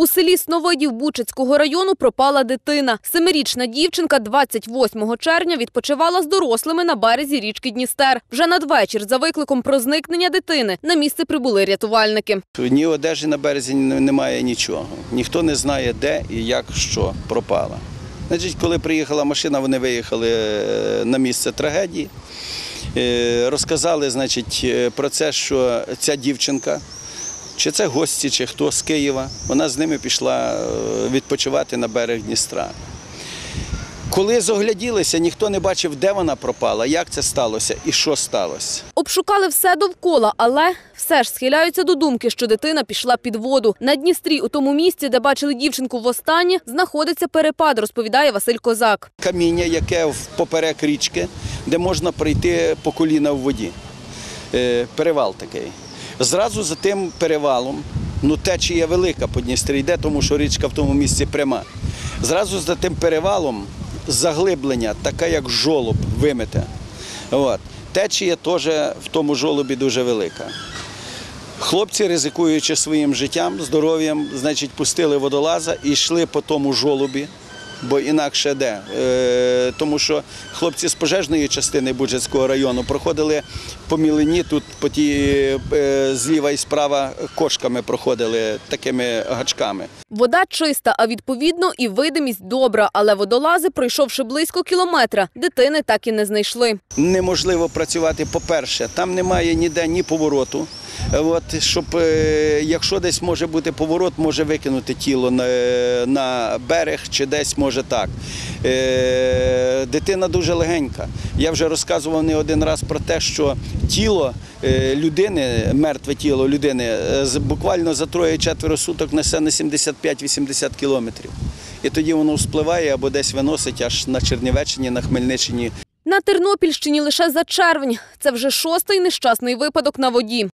У селі Сновидів Бучицького району пропала дитина. Семирічна дівчинка 28 червня відпочивала з дорослими на березі річки Дністер. Вже надвечір за викликом про зникнення дитини на місце прибули рятувальники. Ні одежі на березі немає нічого. Ніхто не знає, де і як що пропало. Значить, коли приїхала машина, вони виїхали е, на місце трагедії. Е, Розказали значить, е, про це, що ця дівчинка, чи це гості, чи хто з Києва, вона з ними пішла е, відпочивати на берег Дністра. Коли зогляділися, ніхто не бачив, де вона пропала, як це сталося і що сталося. Обшукали все довкола, але все ж схиляються до думки, що дитина пішла під воду. На Дністрі, у тому місці, де бачили дівчинку востаннє, знаходиться перепад, розповідає Василь Козак. каміння, яке в поперек річки, де можна пройти по коліна в воді. Е, Перевал такий. Зразу за тим перевалом, ну течія велика по Дністрі йде, тому що річка в тому місці пряма. Зразу за тим перевалом заглиблення, таке як жолоб вимите. От. Течія теж в тому жолобі дуже велика. Хлопці, ризикуючи своїм життям, здоров'ям, значить, пустили водолаза і йшли по тому жолобі, бо інакше де. Е, тому що хлопці з пожежної частини Буджацького району проходили по мілині, тут по ті е, зліва і справа кошками проходили такими гачками. Вода чиста, а відповідно і видимість добра. Але водолази, пройшовши близько кілометра, дитини так і не знайшли. неможливо працювати. По-перше, там немає ніде ні повороту. От, щоб, е, якщо десь може бути поворот, може викинути тіло на, на берег чи десь може так. Е, дитина дуже легенька. Я вже розказував не один раз про те, що тіло е, людини, мертве тіло людини, е, буквально за троє-четверо суток несе на 75-80 кілометрів. І тоді воно вспливає або десь виносить аж на Чернівеччині, на Хмельниччині. На Тернопільщині лише за червень. Це вже шостий нещасний випадок на воді.